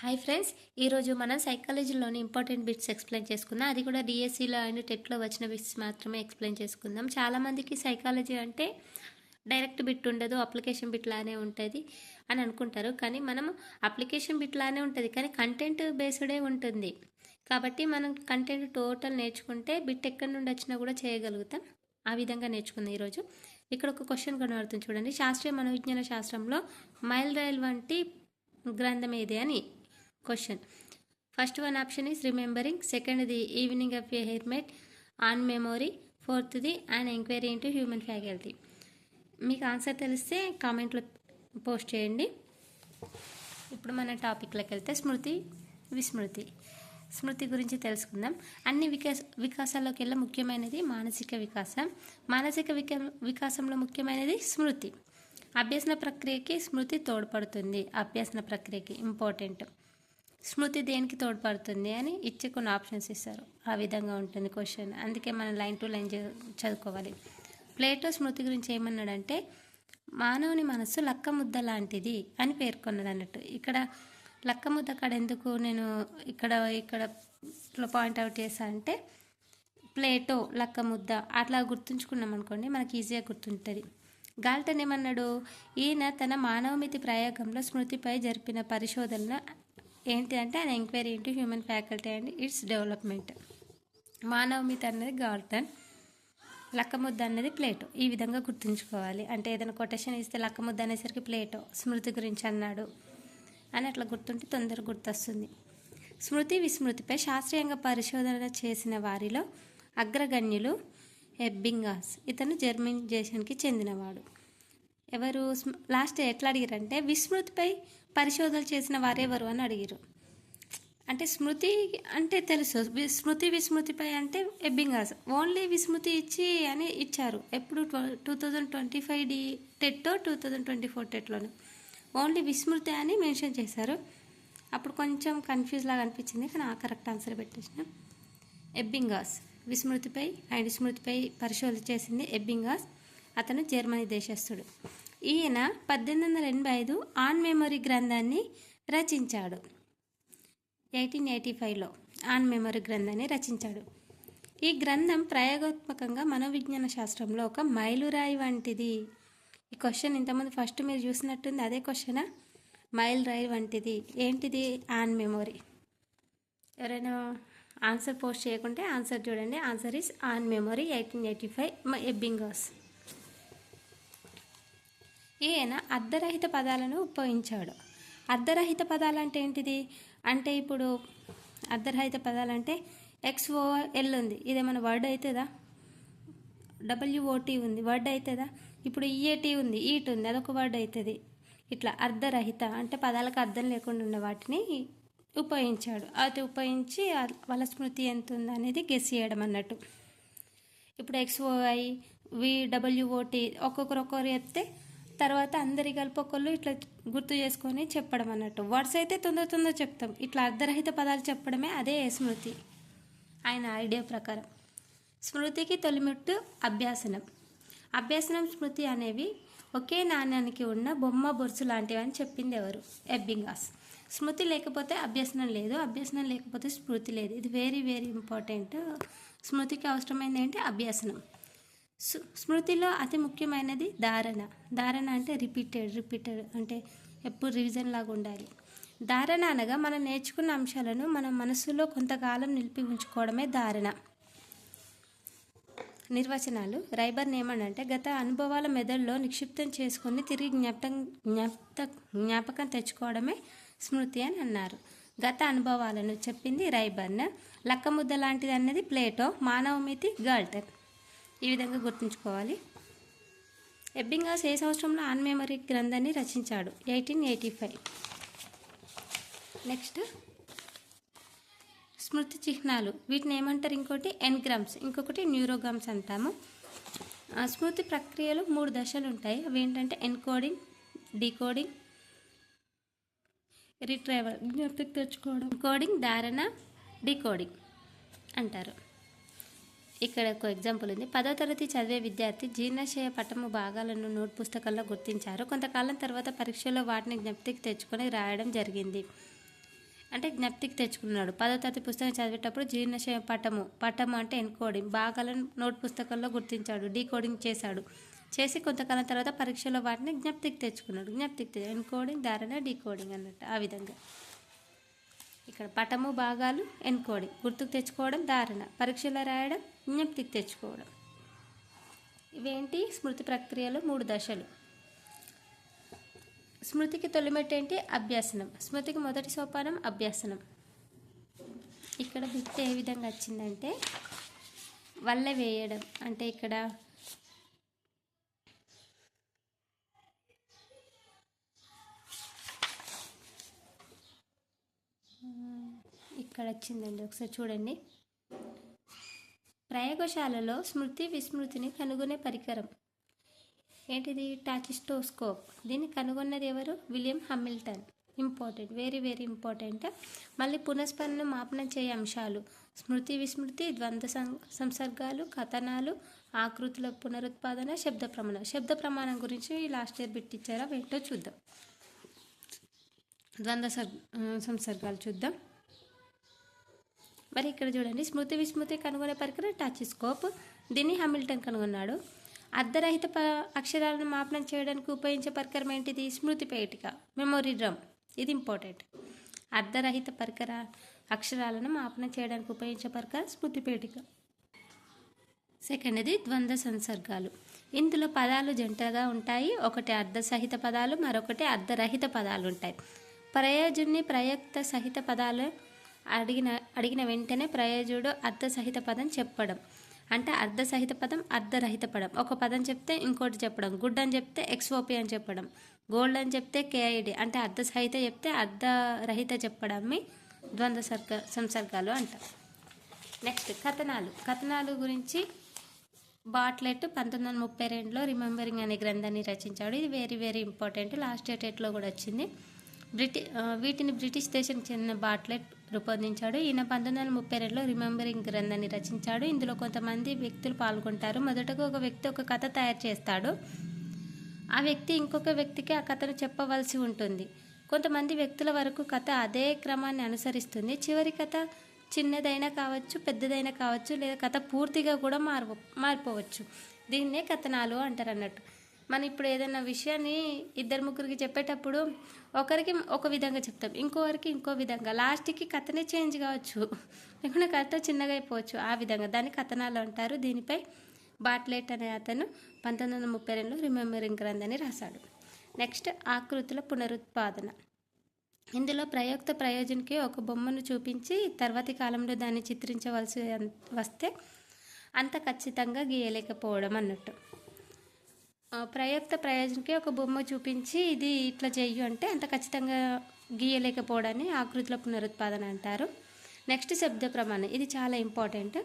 Hi friends ఈరోజు మనం సైకాలజీలోని important bits explain చేసుకుందాం. అది కూడా డిఎస్సిలో అండ్ టెట్లో వచ్చిన బిట్స్ మాత్రమే ఎక్స్ప్లెయిన్ చేసుకుందాం. చాలామందికి సైకాలజీ అంటే డైరెక్ట్ బిట్ ఉండదు అప్లికేషన్ బిట్ లానే ఉంటుంది అని అనుకుంటారు. కానీ మనం అప్లికేషన్ బిట్ లానే ఉంటుంది కానీ కంటెంట్ బేస్డే ఉంటుంది. కాబట్టి మనం కంటెంట్ టోటల్ నేర్చుకుంటే బిట్ ఎక్కడి నుండి వచ్చినా కూడా చేయగలుగుతాం. ఆ విధంగా నేర్చుకుందాం ఈరోజు. ఇక్కడ ఒక క్వశ్చన్ కనబడుతుంది చూడండి. శాస్త్రీయ మనోవిజ్ఞాన శాస్త్రంలో మైల్ రైల్ వంటి గ్రంథం ఏది అని question. First one option is remembering second the evening of a hermit on memory fourth the and enquiry into human faculty. మీకు ఆన్సర్ తెలిస్తే కామెంట్లో పోస్ట్ చేయండి. ఇప్పుడు మన టాపిక్లోకి వెళ్తే స్మృతి విస్మృతి. స్మృతి గురించి తెలుసుకుందాం. అన్ని వికాస వికాసాల్లోకి వెళ్ళి ముఖ్యమైనది మానసిక వికాసం. మానసిక వికా వికాసంలో ముఖ్యమైనది స్మృతి. అభ్యసన ప్రక్రియకి స్మృతి తోడ్పడుతుంది. అభ్యసన ప్రక్రియకి ఇంపార్టెంట్. స్మృతి దేనికి తోడ్పడుతుంది అని ఇచ్చి కొన్ని ఆప్షన్స్ ఇస్తారు. ఆ విధంగా ఉంటుంది క్వశ్చన్ అందుకే మనం లైన్ టు లైన్ చదువుకోవాలి. ప్లేటో స్మృతి గురించి ఏమన్నాడంటే మానవుని మనస్సు లక్క ముద్ద లాంటిది అని పేర్కొన్నాడు అన్నట్టు. ఇక్కడ లక్క ముద్ద కాడ ఎందుకు నేను ఇక్కడ ఇక్కడ పాయింట్ అవుట్ చేశా అంటే ప్లేటో లక్క ముద్ద అట్లా గుర్తుంచుకున్నాం అనుకోండి మనకి ఈజీగా గుర్తుంటుంది. గాల్టన్ ఏమన్నాడు ఈయన తన మానవమితి ప్రయోగంలో స్మృతిపై జరిపిన పరిశోధన ఏంటి అంటే ఆయన enquiry into human faculty and its development మానవమిత అన్నది గాల్టన్ లక్కముద్ద అనేది ప్లేటో. ఈ విధంగా గుర్తుంచుకోవాలి. అంటే ఏదైనా కొటేషన్ ఇస్తే లక్కముద్ద అనేసరికి ప్లేటో. స్మృతి గురించి అన్నాడు అని అట్లా గుర్తుంటే తొందరగా గుర్తొస్తుంది. స్మృతి విస్మృతిపై శాస్త్రీయంగా పరిశోధన చేసిన వారిలో అగ్రగణ్యులు ఎబ్బింగాస్ ఇతను జర్మన్ దేశానికి చెందినవాడు. ఎవరు? స్మ- లాస్ట్ ఎట్లా అడిగారంటే విస్మృతిపై పరిశోధన చేసిన వారెవరు అని అడిగారు అంటే స్మృతి అంటే తెలుసు. స్మృతి విస్మృతిపై అంటే ఎబ్బింగాస్ ఓన్లీ విస్మృతి ఇచ్చి అని ఇచ్చారు. ఎప్పుడు టూ థౌజండ్ ట్వంటీ ఫైవ్ డి టెట్టో టూ థౌజండ్ ట్వంటీ ఫోర్ టెట్లోనే. ఓన్లీ విస్మృతి అని మెన్షన్ చేశారు. అప్పుడు కొంచెం కన్ఫ్యూజ్ లాగా అనిపించింది కానీ ఆ కరెక్ట్ ఆన్సర్ పెట్టేసిన. ఎబ్బింగాస్ విస్మృతిపై అండ్ స్మృతిపై పరిశోధన చేసింది ఎబ్బింగాస్ అతను జర్మనీ దేశస్థుడు. ఈయన పద్దెనిమిది వందల ఎనభై ఐదు ఆన్ మెమరీ గ్రంథాన్ని రచించాడు. ఎయిటీన్ ఎయిటీ ఫైవ్లో ఆన్ మెమరీ గ్రంథాన్ని రచించాడు. ఈ గ్రంథం ప్రయోగాత్మకంగా మనోవిజ్ఞాన శాస్త్రంలో ఒక మైలురాయి వంటిది. ఈ క్వశ్చన్ ఇంతకుముందు ఫస్ట్ మీరు చూసినట్టుంది అదే క్వశ్చనా? మైల్ రాయి వంటిది. ఏంటిది ఆన్ మెమొరీ? ఎవరైనా ఆన్సర్ పోస్ట్ చేయకుంటే ఆన్సర్ చూడండి. Answer is on memory eighteen eighty five Ebbinghaus ఈయన అర్ధరహిత పదాలను ఉపయోగించాడు. అర్ధరహిత పదాలు అంటే ఏంటిది? అంటే ఇప్పుడు అర్ధరహిత పదాలు అంటే ఎక్స్ఓ ఎల్ ఉంది. ఇదేమైనా వర్డ్ అవుతుందా డబ్ల్యూఓటీ ఉంది. వర్డ్ అవుతుందా ఇప్పుడు ఈఏటీ ఉంది. ఈట్ ఉంది. అదొక వర్డ్ అవుతుంది ఇట్లా అర్ధరహిత అంటే పదాలకు అర్థం లేకుండా ఉన్న వాటిని ఉపయోగించాడు. అది ఉపయోగించి వాళ్ళ స్మృతి ఎంత ఉంది అనేది గెస్ చేయడం అన్నట్టు. ఇప్పుడు ఎక్స్ఓఐ విడబ్ల్యూఓటి ఒక్కొక్కరు ఒక్కొక్కరు చెప్తే తర్వాత అందరి కలిపి ఒకళ్ళు ఇట్లా గుర్తు చేసుకొని చెప్పడం అన్నట్టు. వర్డ్స్ అయితే తొందర తొందర చెప్తాం. ఇట్లా అర్ధరహిత పదాలు చెప్పడమే అదే స్మృతి. ఆయన ఐడియా ప్రకారం. స్మృతికి తొలిమెట్టు అభ్యాసనం. అభ్యాసనం స్మృతి అనేవి ఒకే నాణ్యానికి ఉన్న బొమ్మ బొరుసు లాంటివి అని చెప్పింది ఎవరు? ఎబ్బింగాస్. స్మృతి లేకపోతే అభ్యసనం లేదు. అభ్యసనం లేకపోతే స్మృతి లేదు. ఇది వెరీ వెరీ ఇంపార్టెంట్ స్మృతికి అవసరమైంది ఏంటి? అభ్యసనం. స్మృతిలో అతి ముఖ్యమైనది ధారణ. ధారణ అంటే రిపీటెడ్ రిపీటెడ్ అంటే ఎప్పుడు రివిజన్ లాగా ఉండాలి. ధారణ అనగా మనం నేర్చుకున్న అంశాలను మన మనసులో కొంతకాలం నిలిపి ఉంచుకోవడమే ధారణ. నిర్వచనాలు రైబర్ ఏమనంటే గత అనుభవాల మెదడులో నిక్షిప్తం చేసుకొని తిరిగి జ్ఞాపకం జ్ఞాపక జ్ఞాపకం తెచ్చుకోవడమే స్మృతి అని అన్నారు. గత అనుభవాలను చెప్పింది రైబర్న్. లక్కముద్ద లాంటిది అన్నది ప్లేటో మానవమితి గాల్టన్ ఈ విధంగా గుర్తుంచుకోవాలి. ఎబ్బింగాస్ ఏ సంవత్సరంలో ఆన్ మెమరీ గ్రంథాన్ని రచించాడు. Eighteen eighty five. నెక్స్ట్. స్మృతి చిహ్నాలు. వీటిని ఏమంటారు ఇంకోటి? ఎన్గ్రామ్స్. ఇంకొకటి న్యూరోగ్రామ్స్ అంటాము. ఆ స్మృతి ప్రక్రియలో మూడు దశలు ఉంటాయి. అవి ఏంటంటే ఎన్కోడింగ్ డీకోడింగ్ రిట్రైవల్. జ్ఞాపకం తెచ్చుకోవడం. కోడింగ్ ధారణ డీకోడింగ్ అంటారు. ఇక్కడ ఒక ఎగ్జాంపుల్ ఉంది. పదో తరగతి చదివే విద్యార్థి జీర్ణాశయ పటము భాగాలను నోట్ పుస్తకంలో గుర్తించారు. కొంతకాలం తర్వాత పరీక్షలో వాటిని జ్ఞప్తికి తెచ్చుకొని రాయడం జరిగింది. అంటే జ్ఞప్తికి తెచ్చుకున్నాడు. పదో తరగతి పుస్తకం చదివేటప్పుడు జీర్ణశయ పటము పటము అంటే ఎన్కోడింగ్ భాగాలను నోట్ పుస్తకంలో గుర్తించాడు డీకోడింగ్ చేశాడు. చేసి కొంతకాలం తర్వాత పరీక్షలో వాటిని జ్ఞప్తికి తెచ్చుకున్నాడు. జ్ఞప్తికి ఎన్కోడింగ్ ధారణ డీకోడింగ్ అన్నట్టు ఆ విధంగా. ఇక్కడ పటము భాగాలు ఎన్కోడింగ్ గుర్తుకు తెచ్చుకోవడం ధారణ పరీక్షలో రాయడం జ్ఞప్తికి తెచ్చుకోవడం. ఇవేంటి? స్మృతి ప్రక్రియలో మూడు దశలు. స్మృతికి తొలిమెట్టు ఏంటి అభ్యాసనం. స్మృతికి మొదటి సోపానం అభ్యాసనం. ఇక్కడ బిట్ ఏ విధంగా వచ్చిందంటే వల్ల వేయడం. అంటే ఇక్కడ ఇక్కడ వచ్చిందండి ఒకసారి చూడండి. ప్రయోగశాలలో స్మృతి విస్మృతిని కనుగొనే పరికరం. ఏంటిది? టాచిస్టోస్కోప్. దీన్ని కనుగొన్నది ఎవరు? William Hamilton. Important. Very very important. మళ్ళీ పునఃస్మరణ మాపనం చేయే అంశాలు. స్మృతి విస్మృతి ద్వంద్వ సం- సంసర్గాలు కథనాలు ఆకృతుల పునరుత్పాదన శబ్ద ప్రమాణం. శబ్ద ప్రమాణం గురించి లాస్ట్ ఇయర్ బిట్ ఇచ్చారా? ఏంటో చూద్దాం. ద్వంద్వ సంసర్గాలు చూద్దాం. మరి ఇక్కడ చూడండి స్మృతి విస్మృతి కనుగొనే పరికరం టాచిస్కోప్ దీన్ని హామిల్టన్ కనుగొన్నాడు. అర్ధరహిత ప అక్షరాలను మాపనం చేయడానికి ఉపయోగించే పరికరం ఏంటిది? స్మృతి పేటిక మెమొరీ డ్రమ్. ఇది ఇంపార్టెంట్. అర్ధరహిత పరికర అక్షరాలను మాపనం చేయడానికి ఉపయోగించే పరికరం స్మృతి పేటిక. సెకండ్ది ద్వంద్వ సంసర్గాలు. ఇందులో పదాలు జంటగా ఉంటాయి. ఒకటి అర్ధసహిత పదాలు మరొకటి అర్ధరహిత పదాలు ఉంటాయి. ప్రయోజుని ప్రయక్త సహిత పదాలు అడిగిన అడిగిన వెంటనే ప్రయోజుడు అర్ధసహిత పదం చెప్పడం. అంటే అర్ధసహిత పదం అర్ధరహిత పదం ఒక పదం చెప్తే ఇంకోటి చెప్పడం. గుడ్ అని చెప్తే ఎక్స్ఓపి అని చెప్పడం. గోల్డ్ అని చెప్తే కేఐడి అంటే అర్ధసహిత చెప్తే అర్ధరహిత చెప్పడమే ద్వంద్వ సర్గ సంసర్గాలు అంట. నెక్స్ట్ కథనాలు. కథనాలు గురించి బాట్లెట్ పంతొమ్మిది వందల ముప్పై రెండులో రిమెంబరింగ్ అనే గ్రంథాన్ని రచించాడు. ఇది very very important. Last year టెట్లో కూడా వచ్చింది. బ్రిటి వీటిని బ్రిటిష్ దేశం చెందిన బాట్లెట్ రూపొందించాడు. ఈయన పంతొమ్మిది వందల ముప్పై రెండులో రిమెంబరింగ్ గ్రంథాన్ని రచించాడు. ఇందులో కొంతమంది వ్యక్తులు పాల్గొంటారు. మొదటగా ఒక వ్యక్తి ఒక కథ తయారు చేస్తాడు. ఆ వ్యక్తి ఇంకొక వ్యక్తికి ఆ కథను చెప్పవలసి ఉంటుంది. కొంతమంది వ్యక్తుల వరకు కథ అదే క్రమాన్ని అనుసరిస్తుంది. చివరి కథ చిన్నదైనా కావచ్చు పెద్దదైనా కావచ్చు లేదా కథ పూర్తిగా కూడా మారు మారిపోవచ్చు. దీన్నే కథనాలు అంటారు అన్నట్టు మనం ఇప్పుడు ఏదైనా విషయాన్ని ఇద్దరు ముగ్గురికి చెప్పేటప్పుడు ఒకరికి ఒక విధంగా చెప్తాం ఇంకొకరికి ఇంకో విధంగా. లాస్ట్కి కథనే చేంజ్ కావచ్చు. లేకుండా కథ చిన్నగా అయిపోవచ్చు. ఆ విధంగా. దాన్ని కథనాలు అంటారు. దీనిపై బాట్లెట్ అనే అతను పంతొమ్మిది వందల ముప్పై రెండులో రిమెంబరింగ్ గ్రంథాన్ని రాశాడు. నెక్స్ట్ ఆకృతుల పునరుత్పాదన. ఇందులో ప్రయోక్త ప్రయోజనకి ఒక బొమ్మను చూపించి తర్వాతి కాలంలో దాన్ని చిత్రించవలసి వస్తే అంత ఖచ్చితంగా గీయలేకపోవడం అన్నట్టు. ప్రయోక్త ప్రయోజనకి ఒక బొమ్మ చూపించి ఇది ఇట్లా చెయ్యు అంటే అంత ఖచ్చితంగా గీయలేకపోవడాన్ని ఆకృతుల పునరుత్పాదన అంటారు. నెక్స్ట్ శబ్ద ప్రమాణం. ఇది చాలా ఇంపార్టెంట్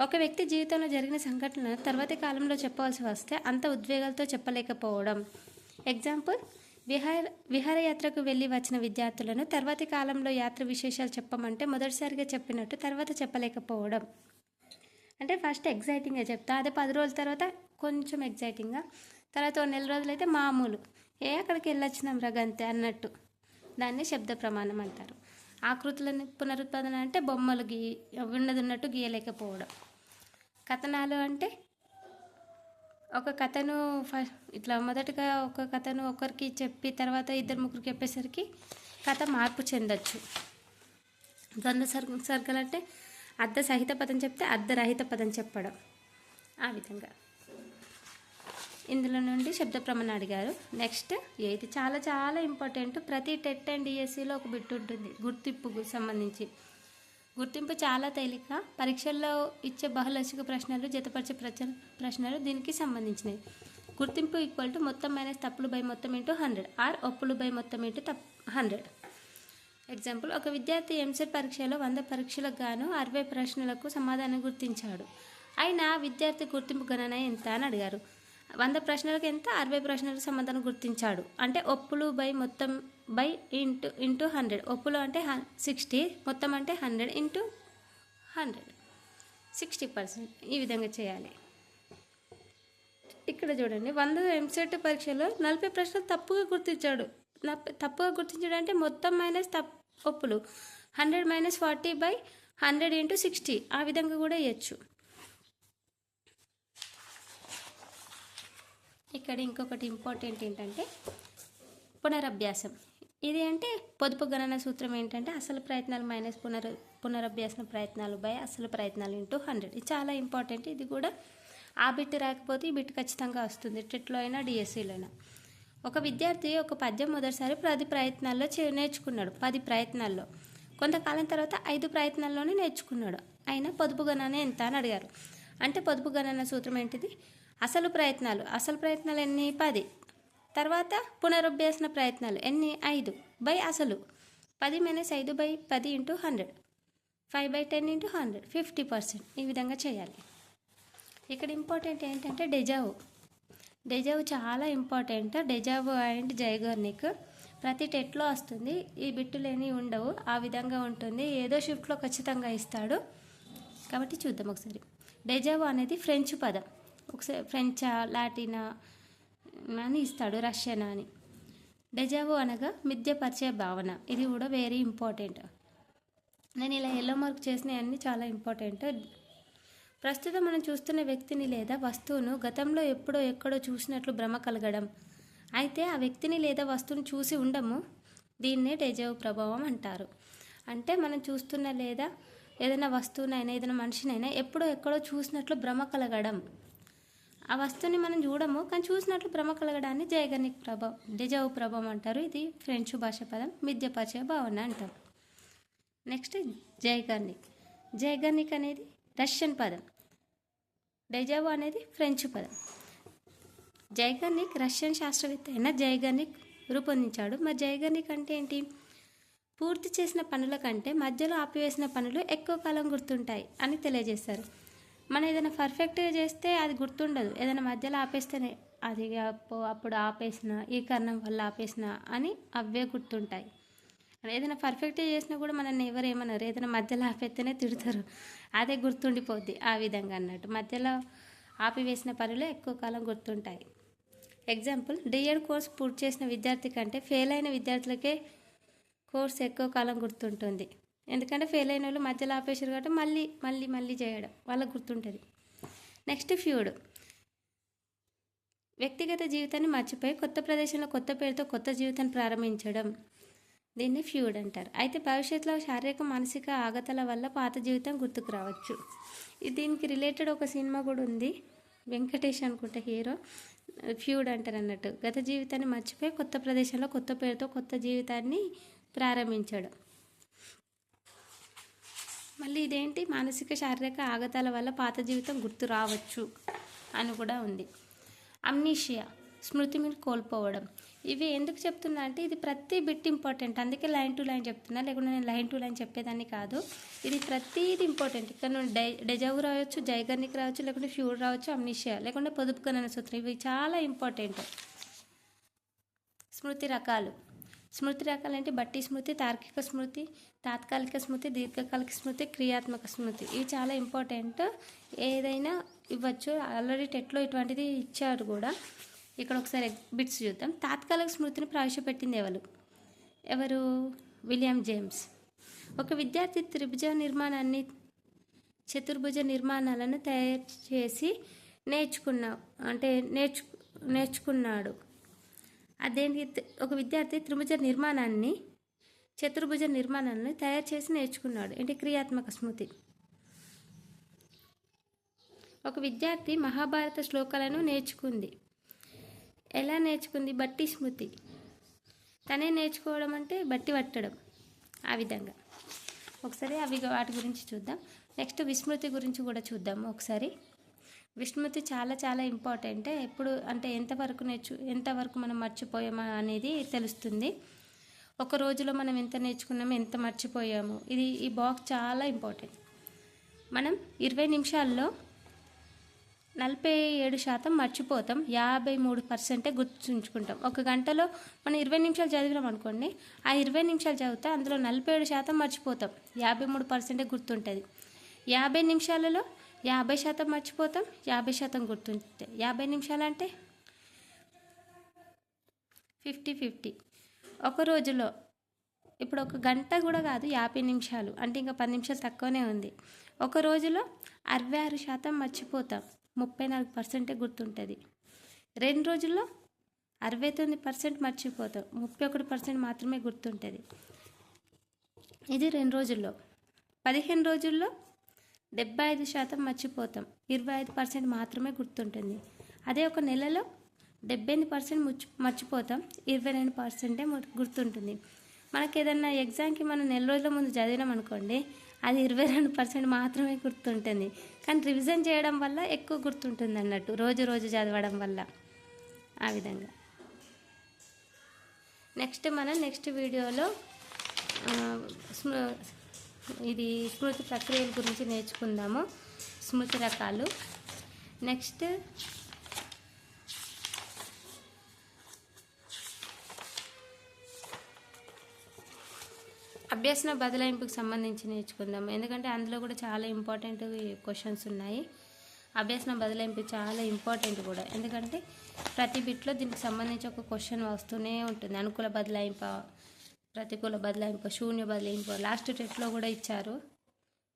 ఒక వ్యక్తి జీవితంలో జరిగిన సంఘటన తర్వాతి కాలంలో చెప్పవలసి వస్తే అంత ఉద్వేగాలతో చెప్పలేకపోవడం. ఎగ్జాంపుల్ విహార విహారయాత్రకు వెళ్ళి వచ్చిన విద్యార్థులను తర్వాతి కాలంలో యాత్ర విశేషాలు చెప్పమంటే మొదటిసారిగా చెప్పినట్టు తర్వాత చెప్పలేకపోవడం. అంటే ఫస్ట్ ఎగ్జైటింగ్గా చెప్తా. అదే పది రోజుల తర్వాత కొంచెం ఎగ్జైటింగ్గా తర్వాత ఓ నెల రోజులైతే మామూలు. ఏ అక్కడికి వెళ్ళొచ్చినాం రగంతే అన్నట్టు. దాన్ని శబ్ద ప్రమాణం అంటారు. ఆకృతులని పునరుత్పాదన అంటే బొమ్మలు గీ ఉన్నది ఉన్నట్టు గీయలేకపోవడం. కథనాలు అంటే ఒక కథను ఫస్ట్ ఇట్లా మొదటగా ఒక కథను ఒకరికి చెప్పి తర్వాత ఇద్దరు ముగ్గురికి చెప్పేసరికి కథ మార్పు చెందొచ్చు. ద్వంద్వ సర్ సర్గలు అంటే అర్ధ సహిత పదం చెప్తే అర్ధరహిత పదం చెప్పడం. ఆ విధంగా. ఇందులో నుండి శబ్ద ప్రమాణం అడిగారు. నెక్స్ట్ ఇది చాలా చాలా ఇంపార్టెంట్ ప్రతి టెట్ అండ్ డిఎస్సిలో ఒక బిట్ ఉంటుంది. గుర్తింపుకు సంబంధించి. గుర్తింపు చాలా తేలిక. పరీక్షల్లో ఇచ్చే బహుళశిక ప్రశ్నలు జతపరిచే ప్రచ ప్రశ్నలు దీనికి సంబంధించినవి. గుర్తింపు ఈక్వల్ టు మొత్తం మైనస్ తప్పులు బై మొత్తం ఇంటూ హండ్రెడ్ ఆర్ ఒప్పులు బై మొత్తం ఇంటూ తప్ హండ్రెడ్ ఎగ్జాంపుల్ ఒక విద్యార్థి ఎంసెట్ పరీక్షలో వంద పరీక్షలకు గాను అరవై ప్రశ్నలకు సమాధానం గుర్తించాడు. అయినా విద్యార్థి గుర్తింపు గణన ఎంత అని అడిగారు. వంద ప్రశ్నలకు ఎంత? అరవై ప్రశ్నలకు సమాధానం గుర్తించాడు. అంటే ఒప్పులు బై మొత్తం బై ఇంటూ ఇంటూ హండ్రెడ్. ఒప్పులు అంటే సిక్స్టీ. మొత్తం అంటే hundred into hundred. Sixty percent ఈ విధంగా చేయాలి. ఇక్కడ చూడండి. వంద ఎంసెట్ పరీక్షలో నలభై ప్రశ్నలు తప్పుగా గుర్తించాడు. తప్పుగా గుర్తించాడు అంటే మొత్తం మైనస్ తప్ ఒప్పులు. Hundred minus forty by hundred into sixty. ఆ విధంగా కూడా ఇవ్వచ్చు ఇక్కడ ఇంకొకటి ఇంపార్టెంట్ ఏంటంటే పునరభ్యాసం. ఇది అంటే పొదుపు గణన సూత్రం ఏంటంటే అసలు ప్రయత్నాలు మైనస్ పునర పునరభ్యాసన ప్రయత్నాలు బై అసలు ప్రయత్నాలు ఇంటూ హండ్రెడ్. ఇది చాలా ఇంపార్టెంట్. ఇది కూడా ఆ బిట్ రాకపోతే ఈ బిట్ ఖచ్చితంగా వస్తుంది. టెట్లో అయినా డిఎస్సీలో అయినా. ఒక విద్యార్థి ఒక పద్యం మొదటిసారి పది ప్రయత్నాల్లో చే నేర్చుకున్నాడు. పది ప్రయత్నాల్లో. కొంతకాలం తర్వాత ఐదు ప్రయత్నాల్లోనే నేర్చుకున్నాడు. అయినా పొదుపు గణన ఎంత అని అడిగారు. అంటే పొదుపు గణన సూత్రం ఏంటిది? అసలు ప్రయత్నాలు అసలు ప్రయత్నాలు ఎన్ని? పది. తర్వాత పునరుభ్యాసన ప్రయత్నాలు ఎన్ని? ఐదు. బై అసలు. పది మైనస్ ఐదు బై పది into hundred five by ten into hundred fifty percent ఈ విధంగా చేయాలి. ఇక్కడ ఇంపార్టెంట్ ఏంటంటే డెజావు డెజావు చాలా important deja vu and Zeigarnik ప్రతి టెట్లో వస్తుంది. ఈ బిట్టులేని ఉండవు. ఆ విధంగా ఉంటుంది. ఏదో షిఫ్ట్లో ఖచ్చితంగా ఇస్తాడు. కాబట్టి చూద్దాం ఒకసారి. డెజావు అనేది ఫ్రెంచ్ పదం. ఒకసారి ఫ్రెంచా లాటినా అని ఇస్తాడు రష్యన్ అని డెజావు అనగా మిథ్యపరిచే భావన. ఇది కూడా వెరీ ఇంపార్టెంట్ నేను ఇలా ఎల్లో మార్క్ చేసినవన్నీ చాలా ఇంపార్టెంట్ ప్రస్తుతం మనం చూస్తున్న వ్యక్తిని లేదా వస్తువును గతంలో ఎప్పుడో ఎక్కడో చూసినట్లు భ్రమ కలగడం. అయితే ఆ వ్యక్తిని లేదా వస్తువును చూసి ఉండము. దీన్నే డెజావు ప్రభావం అంటారు. అంటే మనం చూస్తున్న లేదా ఏదైనా వస్తువునైనా ఏదైనా మనిషినైనా ఎప్పుడో ఎక్కడో చూసినట్లు భ్రమ కలగడం. ఆ వస్తువుని మనం చూడము కానీ చూసినట్లు భ్రమ కలగడాన్ని జైగనిక్ ప్రభావం డెజావు ప్రభావం అంటారు. ఇది ఫ్రెంచ్ భాష పదం మిథ్యపరిచయ భావన అంటారు నెక్స్ట్ జైగర్నిక్ జైగర్నిక్ అనేది రష్యన్ పదం. డెజావు అనేది ఫ్రెంచ్ పదం. జైగర్నిక్ రష్యన్ శాస్త్రవేత్త అయిన జైగర్నిక్ రూపొందించాడు. మరి జైగర్నిక్ అంటే ఏంటి? పూర్తి చేసిన పనుల కంటే మధ్యలో ఆపివేసిన పనులు ఎక్కువ కాలం గుర్తుంటాయి అని తెలియజేశారు. మనం ఏదైనా పర్ఫెక్ట్గా చేస్తే అది గుర్తుండదు. ఏదైనా మధ్యలో ఆపేస్తేనే అది అప్పుడు ఆపేసిన ఈ కారణం వల్ల ఆపేసిన అని అవే గుర్తుంటాయి. ఏదైనా పర్ఫెక్ట్గా చేసినా కూడా మనల్ని ఎవరు ఏమన్నారు ఏదైనా మధ్యలో ఆపేస్తేనే తిడతారు. అదే గుర్తుండిపోద్ది ఆ విధంగా అన్నట్టు. మధ్యలో ఆపివేసిన పనులు ఎక్కువ కాలం గుర్తుంటాయి. ఎగ్జాంపుల్ డిఎడ్ కోర్స్ పూర్తి చేసిన విద్యార్థి కంటే ఫెయిల్ అయిన విద్యార్థులకే కోర్స్ ఎక్కువ కాలం గుర్తుంటుంది. ఎందుకంటే ఫెయిల్ అయిన వాళ్ళు మధ్యలో ఆపేసారు కాబట్టి మళ్ళీ మళ్ళీ మళ్ళీ చేయడం వాళ్ళకు గుర్తుంటుంది. నెక్స్ట్ ఫ్యూడ్ వ్యక్తిగత జీవితాన్ని మర్చిపోయి కొత్త ప్రదేశంలో కొత్త పేరుతో కొత్త జీవితాన్ని ప్రారంభించడం. దీన్ని ఫ్యూడ్ అంటారు. అయితే భవిష్యత్తులో శారీరక మానసిక ఆగతల వల్ల పాత జీవితం గుర్తుకు రావచ్చు. దీనికి రిలేటెడ్ ఒక సినిమా కూడా ఉంది. వెంకటేష్ అనుకుంటా హీరో. ఫ్యూడ్ అంటారు అన్నట్టు. గత జీవితాన్ని మర్చిపోయి కొత్త ప్రదేశంలో కొత్త పేరుతో కొత్త జీవితాన్ని ప్రారంభించడం. మళ్ళీ ఇదేంటి? మానసిక శారీరక ఆగతాల వల్ల పాత జీవితం గుర్తు రావచ్చు అని కూడా ఉంది. అమ్నీషియా స్మృతి మీరు కోల్పోవడం. ఇవి ఎందుకు చెప్తున్నా అంటే ఇది ప్రతి బిట్ ఇంపార్టెంట్. అందుకే లైన్ టు లైన్ చెప్తున్నా. లేకుంటే నేను లైన్ టు లైన్ చెప్పేదాన్ని కాదు. ఇది ప్రతిది ఇంపార్టెంట్. ఇక్కడ నువ్వు డై డెజావు రావచ్చు జైగర్నిక్ రావచ్చు లేకుంటే ఫ్యూర్ రావచ్చు అమ్నిషియా లేకుంటే పొదుపు గణన సూత్రం. ఇవి చాలా ఇంపార్టెంట్. స్మృతి రకాలు. స్మృతి రకాలు అంటే బట్టి స్మృతి తార్కిక స్మృతి తాత్కాలిక స్మృతి దీర్ఘకాలిక స్మృతి క్రియాత్మక స్మృతి. ఇవి చాలా ఇంపార్టెంట్ ఏదైనా ఇవ్వచ్చు. ఆల్రెడీ టెట్లో ఇటువంటిది ఇచ్చారు కూడా. ఇక్కడ ఒకసారి బిట్స్ చూద్దాం. తాత్కాలిక స్మృతిని ప్రవేశపెట్టింది ఎవరు? ఎవరు? విలియం జేమ్స్ ఒక విద్యార్థి త్రిభుజ నిర్మాణాన్ని చతుర్భుజ నిర్మాణాలను తయారు చేసి నేర్చుకున్నా అంటే నేర్చు నేర్చుకున్నాడు. అదేంటి? ఒక విద్యార్థి త్రిభుజ నిర్మాణాన్ని చతుర్భుజ నిర్మాణాన్ని తయారు చేసి నేర్చుకున్నాడు. ఏంటి క్రియాత్మక స్మృతి. ఒక విద్యార్థి మహాభారత శ్లోకాలను నేర్చుకుంది. ఎలా నేర్చుకుంది? బట్టి స్మృతి. తనే నేర్చుకోవడం అంటే బట్టి పట్టడం. ఆ విధంగా. ఒకసారి అవి వాటి గురించి చూద్దాం. నెక్స్ట్ విస్మృతి గురించి కూడా చూద్దాము ఒకసారి. విష్ణుమూర్తి చాలా చాలా ఇంపార్టెంట్. ఎప్పుడు అంటే ఎంతవరకు నేర్చు ఎంతవరకు మనం మర్చిపోయామా అనేది తెలుస్తుంది. ఒక రోజులో మనం ఎంత నేర్చుకున్నాము ఎంత మర్చిపోయాము. ఇది ఈ బాక్స్ చాలా ఇంపార్టెంట్. మనం ఇరవై నిమిషాల్లో నలభై ఏడు శాతం మర్చిపోతాం. యాభై మూడు పర్సెంటే గుర్తుంచుకుంటాం. ఒక గంటలో మనం ఇరవై నిమిషాలు చదివినాం అనుకోండి ఆ ఇరవై నిమిషాలు చదివితే అందులో నలభై ఏడు శాతం మర్చిపోతాం. యాభై మూడు పర్సెంటే గుర్తుంటుంది. యాభై నిమిషాలలో యాభై శాతం మర్చిపోతాం యాభై శాతం గుర్తుంటే. యాభై నిమిషాలు అంటే ఫిఫ్టీ ఫిఫ్టీ. ఒక రోజులో ఇప్పుడు ఒక గంట కూడా కాదు యాభై నిమిషాలు. అంటే ఇంకా పది నిమిషాలు తక్కువనే ఉంది. ఒక రోజులో అరవై ఆరు శాతం మర్చిపోతాం ముప్పై నాలుగు పర్సెంటే గుర్తుంటుంది. రెండు రోజుల్లో అరవై తొమ్మిది పర్సెంట్ మర్చిపోతాం ముప్పై ఒకటి పర్సెంట్ మాత్రమే గుర్తుంటుంది. ఇది రెండు రోజుల్లో. పదిహేను రోజుల్లో డెబ్బై ఐదు శాతం మర్చిపోతాం. ఇరవై ఐదు పర్సెంట్ మాత్రమే గుర్తుంటుంది. అదే ఒక నెలలో డెబ్బై ఎనిమిది పర్సెంట్ ముచ్చి మర్చిపోతాం. ఇరవై రెండు పర్సెంటే గుర్తుంటుంది. మనకి ఏదన్నా ఎగ్జామ్కి మనం నెల రోజుల ముందు చదివినాం అనుకోండి అది ఇరవై రెండు పర్సెంట్ మాత్రమే గుర్తుంటుంది. కానీ రివిజన్ చేయడం వల్ల ఎక్కువ గుర్తుంటుంది అన్నట్టు రోజు రోజు చదవడం వల్ల. ఆ విధంగా. నెక్స్ట్ మనం నెక్స్ట్ వీడియోలో స్మృ- ఇది స్మృతి ప్రక్రియల గురించి నేర్చుకుందాము. స్మృతి రకాలు. నెక్స్ట్ అభ్యసన బదలాయింపుకి సంబంధించి నేర్చుకుందాం ఎందుకంటే అందులో కూడా చాలా ఇంపార్టెంట్ క్వశ్చన్స్ ఉన్నాయి. అభ్యసన బదలాయింపు చాలా ఇంపార్టెంట్ కూడా. ఎందుకంటే ప్రతి బిట్లో దీనికి సంబంధించి ఒక క్వశ్చన్ వస్తూనే ఉంటుంది. అనుకూల బదలాయింపు ప్రతికూల బదలాయింపు శూన్య బదలాయింపు లాస్ట్ టెట్లో కూడా ఇచ్చారు.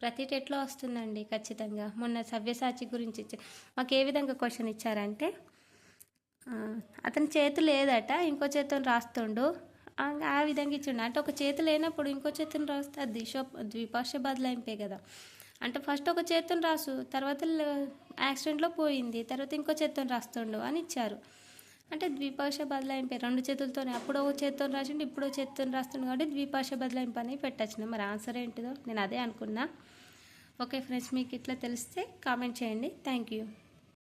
ప్రతి టెట్లో వస్తుందండి ఖచ్చితంగా. మొన్న సవ్యసాచి గురించి ఇచ్చా మాకు ఏ విధంగా క్వశ్చన్ ఇచ్చారంటే అతని చేతి లేదట ఇంకో చేతిని రాస్తుండు. ఆ విధంగా ఇచ్చిండు. అంటే ఒక చేతి లేనప్పుడు ఇంకో చేతిని రాస్తే అది దిశ ద్విపార్ష బదలాయింపే కదా. అంటే ఫస్ట్ ఒక చేతిని రాసు తర్వాత యాక్సిడెంట్లో పోయింది తర్వాత ఇంకో చేతిని రాస్తుండు అని ఇచ్చారు. అంటే ద్విపార్ష బదలాయింపే రెండు చేతులతోనే. అప్పుడు ఒక చేతితో రాసిండు ఇప్పుడు చేతితో రాస్తుండు కాబట్టి ద్విపార్ష బదలాయింపు అని పెట్టచ్చిన. మరి ఆన్సర్ ఏంటిదో నేను అదే అనుకున్నా. ఓకే ఫ్రెండ్స్ మీకు ఇట్లా తెలిస్తే కామెంట్ చేయండి. Thank you.